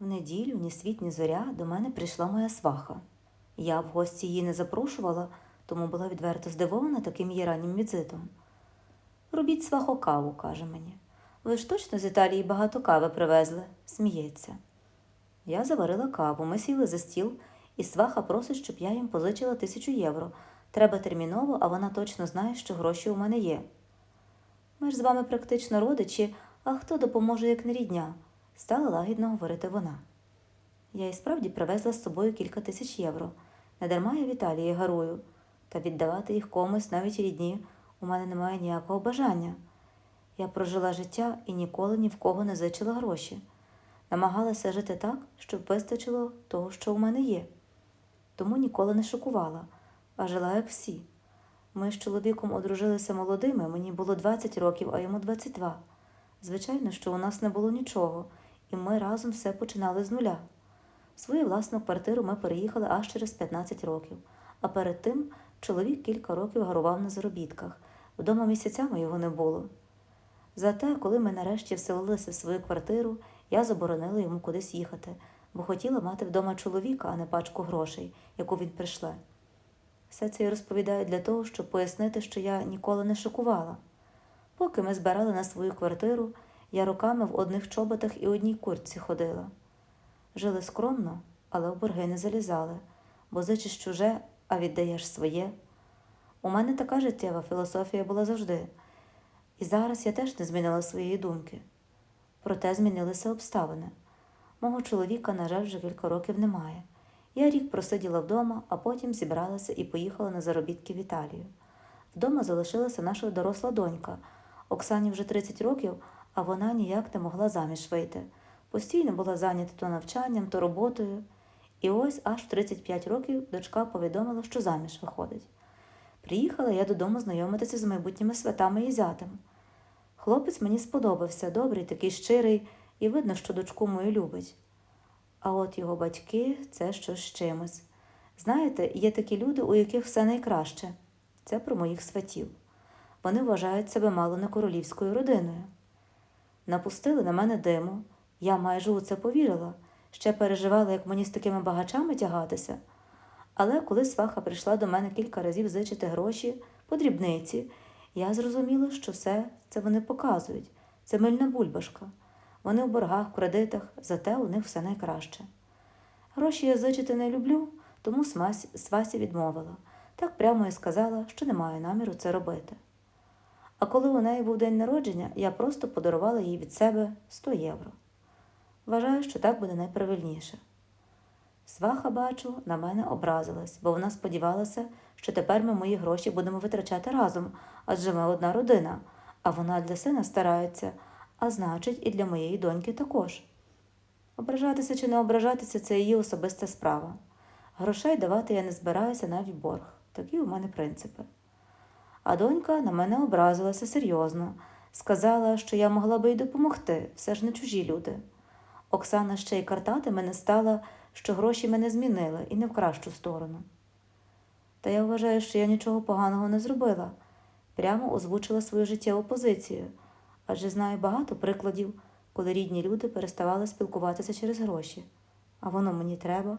В неділю, ні світ, ні зоря до мене прийшла моя сваха. Я в гості її не запрошувала, тому була відверто здивована таким її раннім візитом. Робіть свахо каву, каже мені. Ви ж точно з Італії багато кави привезли, сміється. Я заварила каву, ми сіли за стіл, і сваха просить, щоб я їм позичила тисячу євро. Треба терміново, а вона точно знає, що гроші у мене є. Ми ж з вами практично родичі, а хто допоможе, як не рідня, стала лагідно говорити вона. Я і справді привезла з собою кілька тисяч євро. Недарма я в Італії гарую, та віддавати їх комусь навіть рідні у мене немає ніякого бажання. Я прожила життя і ніколи ні в кого не зичила гроші. Намагалася жити так, щоб вистачило того, що у мене є. Тому ніколи не шокувала, а жила як всі. Ми з чоловіком одружилися молодими, мені було 20 років, а йому 22. Звичайно, що у нас не було нічого, і ми разом все починали з нуля. Свою власну квартиру ми переїхали аж через 15 років, а перед тим чоловік кілька років гарував на заробітках. Вдома місяцями його не було. Зате, коли ми нарешті вселилися в свою квартиру, я заборонила йому кудись їхати, бо хотіла мати вдома чоловіка, а не пачку грошей, яку він прийшле. Все це я розповідаю для того, щоб пояснити, що я ніколи не шокувала. Поки ми збирали на свою квартиру, я роками в одних чоботах і одній куртці ходила. Жили скромно, але в борги не залізали, бо зичиш чуже, а віддаєш своє. У мене така життєва філософія була завжди, і зараз я теж не змінила своєї думки. Проте змінилися обставини. Мого чоловіка, на жаль, вже кілька років немає. Я рік просиділа вдома, а потім зібралася і поїхала на заробітки в Італію. Вдома залишилася наша доросла донька. Оксані вже 30 років, а вона ніяк не могла заміж вийти. Постійно була зайнята то навчанням, то роботою. І ось аж в 35 років дочка повідомила, що заміж виходить. Приїхала я додому знайомитися з майбутніми святами і зятем. Хлопець мені сподобався, добрий, такий щирий, і видно, що дочку мою любить. А от його батьки це щось з чимось. Знаєте, є такі люди, у яких все найкраще. Це про моїх сватів. Вони вважають себе мало не королівською родиною. Напустили на мене диму, я майже у це повірила, ще переживала, як мені з такими багачами тягатися. Але коли сваха прийшла до мене кілька разів зичити гроші по дрібниці, я зрозуміла, що все це вони показують. Це мильна бульбашка. Вони в боргах, в кредитах, зате у них все найкраще. Гроші я зичити не люблю, тому свасі відмовила. Так прямо і сказала, що не маю наміру це робити. А коли у неї був день народження, я просто подарувала їй від себе 100 євро. Вважаю, що так буде найправильніше. Сваха, бачу, на мене образилась, бо вона сподівалася, що тепер ми мої гроші будемо витрачати разом, адже ми одна родина, а вона для сина старається, а значить, і для моєї доньки також. Ображатися чи не ображатися це її особиста справа. Грошей давати я не збираюся навіть борг. Такі у мене принципи. А донька на мене образилася серйозно, сказала, що я могла би й допомогти, все ж не чужі люди. Оксана ще й картати мене стала, що гроші мене змінили і не в кращу сторону. Та я вважаю, що я нічого поганого не зробила, прямо озвучила свою життєву позицію, адже знаю багато прикладів, коли рідні люди переставали спілкуватися через гроші. А воно мені треба.